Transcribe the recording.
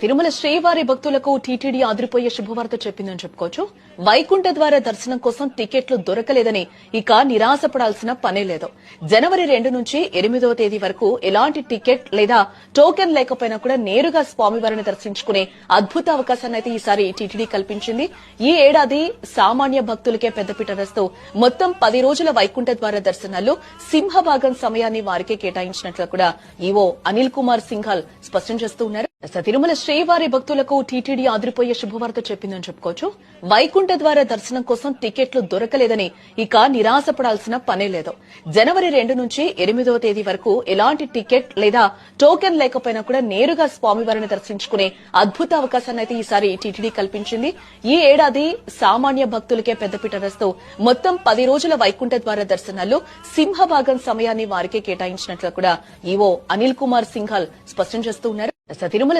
తిరుమల శ్రీవారి భక్తులకు టీటీడీ ఆదిరిపోయే శుభవార్త చెప్పిందని చెప్పుకోవచ్చు. వైకుంఠ ద్వారా దర్శనం కోసం టికెట్లు దొరకలేదని ఇక నిరాశపడాల్సిన పనే లేదు. జనవరి రెండు నుంచి ఎనిమిదవ తేదీ వరకు ఎలాంటి టికెట్ లేదా టోకెన్ లేకపోయినా కూడా నేరుగా స్వామివారిని దర్శించుకునే అద్భుత అవకాశాన్ని అయితే ఈసారి టీటీడీ కల్పించింది. ఈ ఏడాది సామాన్య భక్తులకే పెద్దపీట వేస్తూ మొత్తం పది రోజుల వైకుంఠ ద్వారా దర్శనాల్లో సింహభాగం సమయాన్ని వారికే కేటాయించినట్లు కూడా ఈవో అనిల్ కుమార్ సింఘాల్ స్పష్టం చేస్తూ ఉన్నారు. అసలు తిరుమల శ్రీవారి భక్తులకు టీటీడీ ఆదిరిపోయే శుభవార్త చెప్పిందని చెప్పుకోవచ్చు. వైకుంఠ ద్వారా దర్శనం కోసం టికెట్లు దొరకలేదని ఇక నిరాశపడాల్సిన పనే లేదు. జనవరి రెండు నుంచి ఎనిమిదవ తేదీ వరకు ఎలాంటి టికెట్ లేదా టోకెన్ లేకపోయినా కూడా నేరుగా స్వామివారిని దర్శించుకునే అద్భుత అవకాశాన్ని అయితే ఈసారి టీటీడీ కల్పించింది. ఈ ఏడాది సామాన్య భక్తులకే పెద్దపీట వేస్తూ మొత్తం పది రోజుల వైకుంఠ ద్వారా దర్శనాల్లో సింహభాగం సమయాన్ని వారికే కేటాయించినట్లు కూడా ఈవో అనిల్ కుమార్ సింఘాల్ స్పష్టం చేస్తూ ఉన్నారు. అసలు తిరుమల